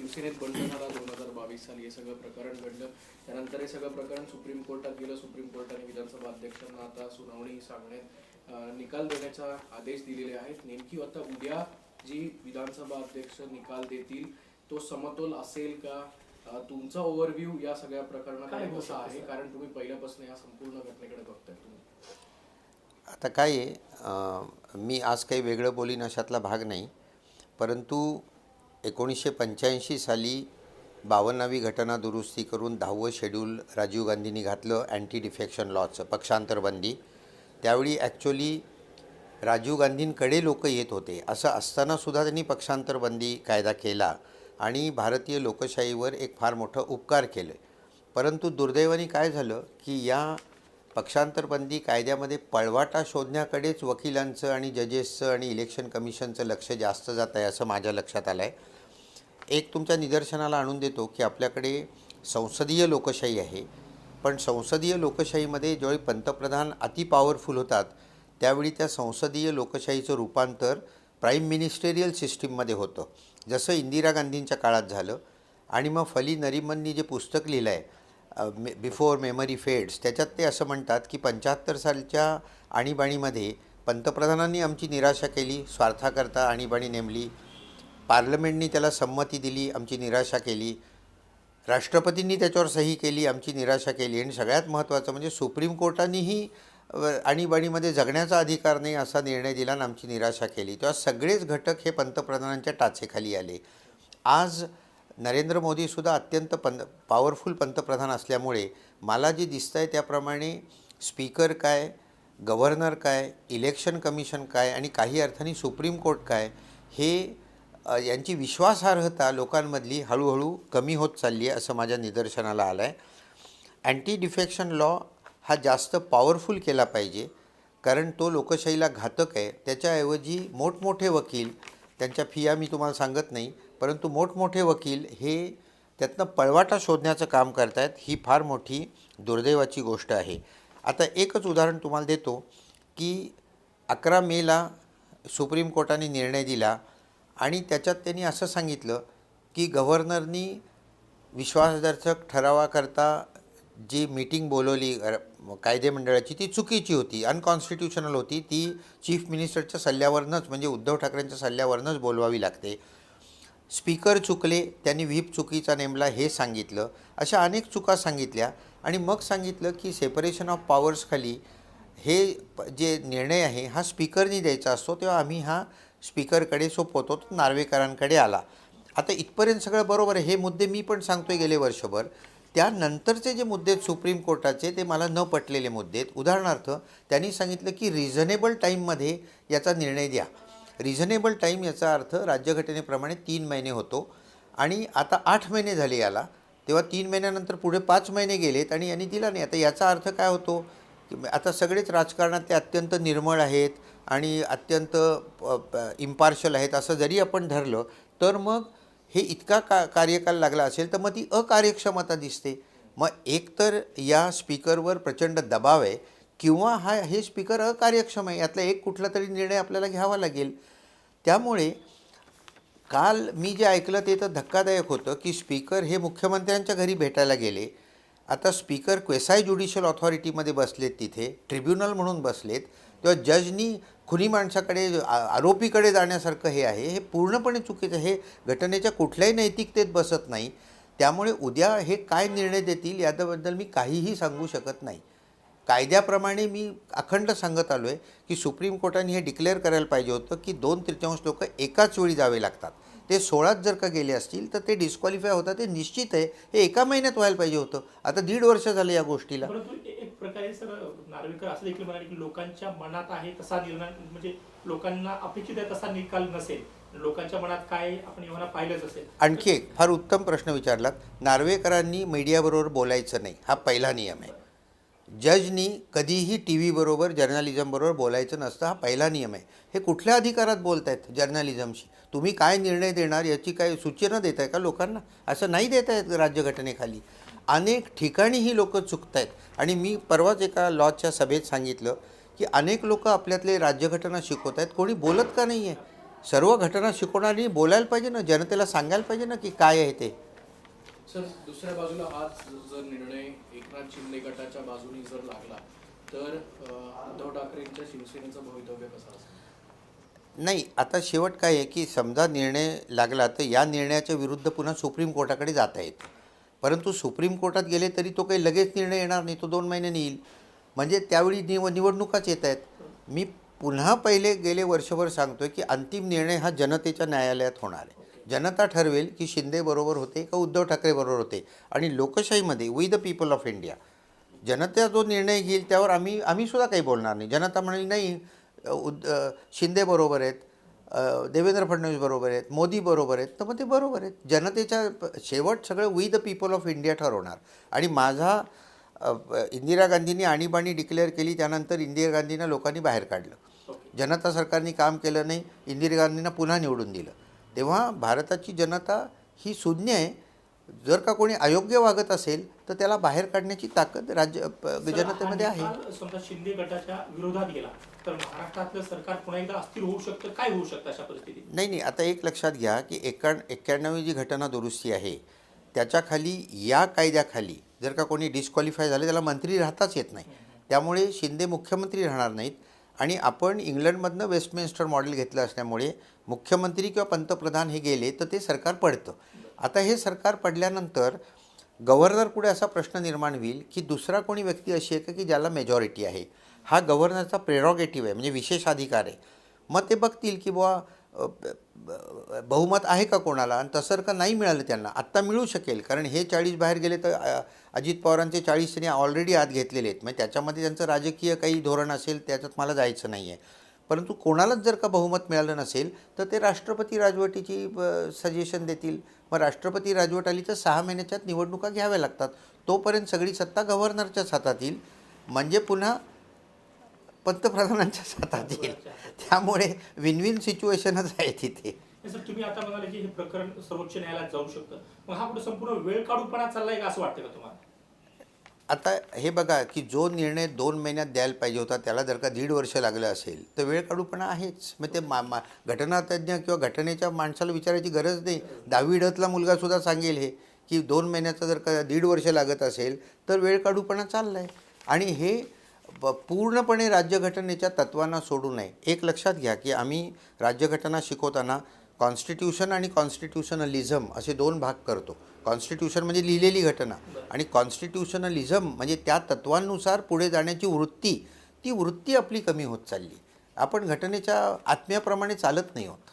शिवसेनेत बंड झाला दोन हजार बावीस साली हे सगळं प्रकरण घडलं. त्यानंतर हे सगळं प्रकरण सुप्रीम कोर्टात गेलं. सुप्रीम कोर्टाने विधानसभा अध्यक्षांना आता सुनावणी सांगण्यात निकाल देण्याचा आदेश दिलेले आहेत. नेमकी आता उद्या जी विधानसभा अध्यक्ष निकाल देतील तो समतोल असेल का? तुमचा ओव्हरव्ह्यू या सगळ्या प्रकरणाकडे कसा आहे कारण तुम्ही पहिल्यापासून या संपूर्ण घटनेकडे बघताय तुम्ही. आता काय मी आज काही वेगळं बोलीन अशातला भाग नाही. परंतु एकोणीसशे पंच्याऐंशी साली बावन्नावी घटना दुरुस्ती करून दहावं शेड्यूल राजीव गांधींनी घातलं अँटी डिफेक्शन लॉचं पक्षांतरबंदी. त्यावेळी ॲक्च्युली राजीव गांधींकडे लोक येत होते. असं असतानासुद्धा त्यांनी पक्षांतरबंदी कायदा केला आणि भारतीय लोकशाहीवर एक फार मोठं उपकार केलं. परंतु दुर्दैवाने काय झालं की या पक्षांतरबंदी कायद्यामध्ये पळवाटा शोधण्याकडेच वकिलांचं आणि जजेसचं आणि इलेक्शन कमिशनचं लक्ष जास्त जात आहे असं माझ्या लक्षात आलं आहे एक तुमच्या निदर्शनाला आणून देतो की आपल्याकडे संसदीय लोकशाही आहे. पण संसदीय लोकशाहीमध्ये ज्यावेळी पंतप्रधान अति पॉवरफुल होतात त्यावेळी त्या संसदीय लोकशाहीचं रूपांतर प्राईम मिनिस्टेरियल सिस्टीममध्ये होतं. जसं इंदिरा गांधींच्या काळात झालं. आणि मग फली नरिमननी जे पुस्तक लिहिलं आहे बिफोर मेमरी फेड्स त्याच्यात ते असं म्हणतात की पंच्याहत्तर सालच्या आणीबाणीमध्ये पंतप्रधानांनी आमची निराशा केली स्वार्थाकरता आणीबाणी नेमली पार्लमेंटनी त्याला संमती दिली आमची निराशा केली. राष्ट्रपतींनी त्याच्यावर सही केली आमची निराशा केली. आणि सगळ्यात महत्त्वाचं म्हणजे सुप्रीम कोर्टानेही आणीबाणीमध्ये जगण्याचा अधिकार नाही असा निर्णय दिला आणि आमची निराशा केली. तेव्हा सगळेच घटक हे पंतप्रधानांच्या टाचेखाली आले. आज नरेंद्र मोदीसुद्धा अत्यंत पंत पॉवरफुल पंतप्रधान असल्यामुळे मला जे दिसतं आहे त्याप्रमाणे स्पीकर काय गव्हर्नर काय इलेक्शन कमिशन काय आणि काही अर्थाने सुप्रीम कोर्ट काय हे यांची विश्वासार्हता लोकांमधली हळूहळू कमी होत चालली आहे असं माझ्या निदर्शनाला आलं आहे अँटी डिफेक्शन लॉ हा जास्त पॉवरफुल केला पाहिजे कारण तो लोकशाहीला घातक आहे. त्याच्याऐवजी मोठमोठे वकील त्यांच्या फिया मी तुम्हाला सांगत नाही परंतु मोठमोठे वकील हे त्यातनं पळवाटा शोधण्याचं काम करतायत ही फार मोठी दुर्दैवाची गोष्ट आहे. आता एकच उदाहरण तुम्हाला देतो की अकरा मेला सुप्रीम कोर्टाने निर्णय दिला आणि त्याच्यात त्यांनी असं सांगितलं की गव्हर्नरनी विश्वासदर्शक ठरावाकरता जी मीटिंग बोलवली कायदेमंडळाची कायदे मंडळाची ती चुकीची होती अनकॉन्स्टिट्युशनल होती. ती चीफ मिनिस्टरच्या सल्ल्यावरनंच म्हणजे उद्धव ठाकरेंच्या सल्ल्यावरनंच बोलवावी लागते. स्पीकर चुकले त्यांनी व्हीप चुकीचा नेमला हे सांगितलं. अशा अनेक चुका सांगितल्या आणि मग सांगितलं की सेपरेशन ऑफ पॉवर्सखाली हे प- जे निर्णय आहे हा स्पीकरनी द्यायचा असतो तेव्हा आम्ही हा स्पीकरकडे सोपवतो तो नार्वेकरांकडे आला. आता इथपर्यंत सगळं बरोबर आहे हे मुद्दे मी पण सांगतोय गेले वर्षभर. त्यानंतरचे जे मुद्दे आहेत सुप्रीम कोर्टाचे ते मला न पटलेले मुद्दे आहेत. उदाहरणार्थ त्यांनी सांगितलं की रिझनेबल टाईममध्ये याचा निर्णय द्या. रिझनेबल टाईम याचा अर्थ राज्यघटनेप्रमाणे तीन महिने होतो आणि आता आठ महिने झाले याला. तेव्हा तीन महिन्यानंतर पुढे पाच महिने गेलेत आणि यांनी दिला नाही. आता याचा अर्थ काय होतो? की आता सगळेच राजकारणात ते अत्यंत निर्मळ आहेत. आणि अत्यंत इम्पार्शल आहेत असं जरी आपण धरलं तर मग हे इतका का कार्यकाल लागला असेल तर मग ती अकार्यक्षमता दिसते. मग एकतर या स्पीकरवर प्रचंड दबाव आहे किंवा हा हे स्पीकर अकार्यक्षम आहे यातला एक कुठला तरी निर्णय आपल्याला घ्यावा लागेल. त्यामुळे काल मी जे ऐकलं ते तर धक्कादायक होतं की स्पीकर हे मुख्यमंत्र्यांच्या घरी भेटायला गेले. आता स्पीकर क्वेसाय ज्युडिशियल ऑथॉरिटीमध्ये बसलेत तिथे ट्रिब्युनल म्हणून बसलेत. तेव्हा जजनी खुनी माणसाकडे आरोपीकडे जाण्यासारखं हे आहे हे पूर्णपणे चुकीचं हे घटनेच्या कुठल्याही नैतिकतेत बसत नाही. त्यामुळे उद्या हे काय निर्णय देतील याबद्दल मी काहीही सांगू शकत नाही. कायद्याप्रमाणे मी अखंड सांगत आलो आहे की सुप्रीम कोर्टाने हे डिक्लेअर करायला पाहिजे होतं की दोन तृतीयांश लोक एकाच वेळी जावे लागतात. ते सोळाच जर का गेले असतील तर ते डिस्क्वालिफाय होतात. ते निश्चित आहे. हे एका महिन्यात व्हायला पाहिजे होतं. आता दीड वर्ष झालं या गोष्टीला. एक प्रकारे सर नार्वेकर असं देखील म्हणाले की लोकांच्या मनात आहे तसा निर्णय म्हणजे लोकांना अपेक्षित आहे तसा निकाल नसेल. लोकांच्या मनात काय आपण पाहिलंच असेल. आणखी एक फार उत्तम प्रश्न विचारलात. नार्वेकरांनी मीडियाबरोबर बोलायचं नाही. हा पहिला नियम आहे. जजनी कधीही टी व्हीबरोबर जर्नालिझमबरोबर बोलायचं नसतं हा पहिला नियम आहे. हे कुठल्या अधिकारात बोलत आहेत जर्नालिझमशी तुम्ही काय निर्णय देणार याची काय सूचना देत आहे का लोकांना? असं नाही देत आहेत राज्यघटनेखाली. अनेक ठिकाणी ही लोक चुकत आहेत आणि मी परवाच एका लॉच्या सभेत सांगितलं की अनेक लोक आपल्यातले राज्यघटना शिकवत आहेत कोणी बोलत का नाही आहे सर्व घटना शिकवणारी बोलायला पाहिजे ना? जनतेला सांगायला पाहिजे ना की काय आहे ते? सर दुसऱ्या बाजूला हाच जर निर्णय एकनाथ शिंदे गटाच्या बाजूने जर लागला तर उद्धव ठाकरेंच्या शिवसेनेचं भवितव्य कसं असेल? नाही आता शेवट काय आहे की समजा निर्णय लागला तर या निर्णयाच्या विरुद्ध पुन्हा सुप्रीम कोर्टाकडे जाता येतं. परंतु सुप्रीम कोर्टात गेले तरी तो काही लगेच निर्णय येणार नाही तो दोन महिन्यांनी येईल म्हणजे त्यावेळी निव निवडणुकाच येत आहेत. मी पुन्हा पहिले गेले वर्षभर सांगतोय की अंतिम निर्णय हा जनतेच्या न्यायालयात होणार आहे. जनता ठरवेल की शिंदे बरोबर होते का उद्धव ठाकरे बरोबर होते. आणि लोकशाहीमध्ये we the people of India जनता जो निर्णय घेईल त्यावर आम्ही आम्ही सुद्धा काही बोलणार नाही. जनता म्हणाली नाही उद शिंदे बरोबर आहेत देवेंद्र फडणवीस बरोबर आहेत मोदी बरोबर आहेत. तर मग ते बरोबर आहेत. जनतेच्या शेवट सगळं we the people of India ठरवणार. आणि माझा इंदिरा गांधींनी आणीबाणी डिक्लेअर केली त्यानंतर इंदिरा गांधींना लोकांनी बाहेर काढलं. जनता सरकारने काम केलं नाही इंदिरा गांधींना पुन्हा निवडून दिलं. तेव्हा भारताची जनता ही शून्य आहे. जर का कोणी अयोग्य वागत असेल तर त्याला बाहेर काढण्याची ताकद राज्य जनतेमध्ये आहे. समजा शिंदे गटाच्या विरोधात गेला तर महाराष्ट्रातलं सरकार पुन्हा एकदा अस्थिर होऊ शकतं? काय होऊ शकतं अशा परिस्थितीत? नाही नाही आता एक लक्षात घ्या की एका एक्क्याण्णवी जी घटना दुरुस्ती आहे त्याच्याखाली या कायद्याखाली जर का कोणी डिस्क्वालिफाय झाले त्याला मंत्री राहताच येत नाही. त्यामुळे शिंदे मुख्यमंत्री राहणार नाहीत. आणि आपण इंग्लंडमधनं वेस्टमिन्स्टर मॉडेल घेतलं असल्यामुळे मुख्यमंत्री किंवा पंतप्रधान हे गेले तर ते सरकार पडतं. आता हे सरकार पडल्यानंतर गव्हर्नर पुढे असा प्रश्न निर्माण होईल की दुसरा कोणी व्यक्ती अशी आहे का की ज्याला मेजॉरिटी आहे? हा गव्हर्नरचा प्रेरॉगेटिव्ह आहे म्हणजे विशेष अधिकार आहे. मग ते बघतील की बुवा बहुमत आहे का कोणाला? आणि तसं का नाही मिळालं त्यांना? आत्ता मिळू शकेल. कारण हे चाळीस बाहेर गेले तर अजित पवारांचे चाळीस त्यांनी ऑलरेडी आत घेतलेले आहेत. म्हणजे त्याच्यामध्ये त्यांचं राजकीय काही धोरण असेल त्याच्यात मला जायचं नाही आहे परंतु कोणालाच जर का बहुमत मिळालं नसेल तर ते राष्ट्रपती राजवटीची सजेशन देतील. मग राष्ट्रपती राजवट आली तर सहा महिन्याच्यात निवडणुका घ्याव्या लागतात. तोपर्यंत सगळी सत्ता गव्हर्नरच्याच हातात येईल. म्हणजे पुन्हा पंतप्रधानांच्याच हातात येईल. त्यामुळे विन विन सिच्युएशनच आहे तिथे. हे सर तुम्ही आता म्हणाले की हे प्रकरण सर्वोच्च न्यायालयात जाऊ शकतं. मग हा पुढे संपूर्ण वेळ काढूपणा चाललाय का असं वाटतं का तुम्हाला? आता हे बघा की जो निर्णय दोन महिन्यात द्यायला पाहिजे होता त्याला जर का दीड वर्ष लागलं असेल तर वेळ काढूपणा आहेच. मग ते मा मा घटनातज्ञ किंवा घटनेच्या माणसाला विचारायची गरज नाही. दहावी डतला मुलगासुद्धा सांगेल हे की दोन महिन्याचं जर का दीड वर्ष लागत असेल तर वेळ काढूपणा चालला आहे आणि हे पूर्णपणे राज्यघटनेच्या तत्वांना सोडू नये. एक लक्षात घ्या की आम्ही राज्यघटना शिकवताना कॉन्स्टिट्यूशन आणि कॉन्स्टिट्युशनलिझम असे दोन भाग करतो. कॉन्स्टिट्यूशन म्हणजे लिहिलेली घटना आणि कॉन्स्टिट्युशनलिझम म्हणजे त्या तत्वांनुसार पुढे जाण्याची वृत्ती. ती वृत्ती आपली कमी होत चालली. आपण घटनेच्या आत्म्याप्रमाणे चालत नाही होत.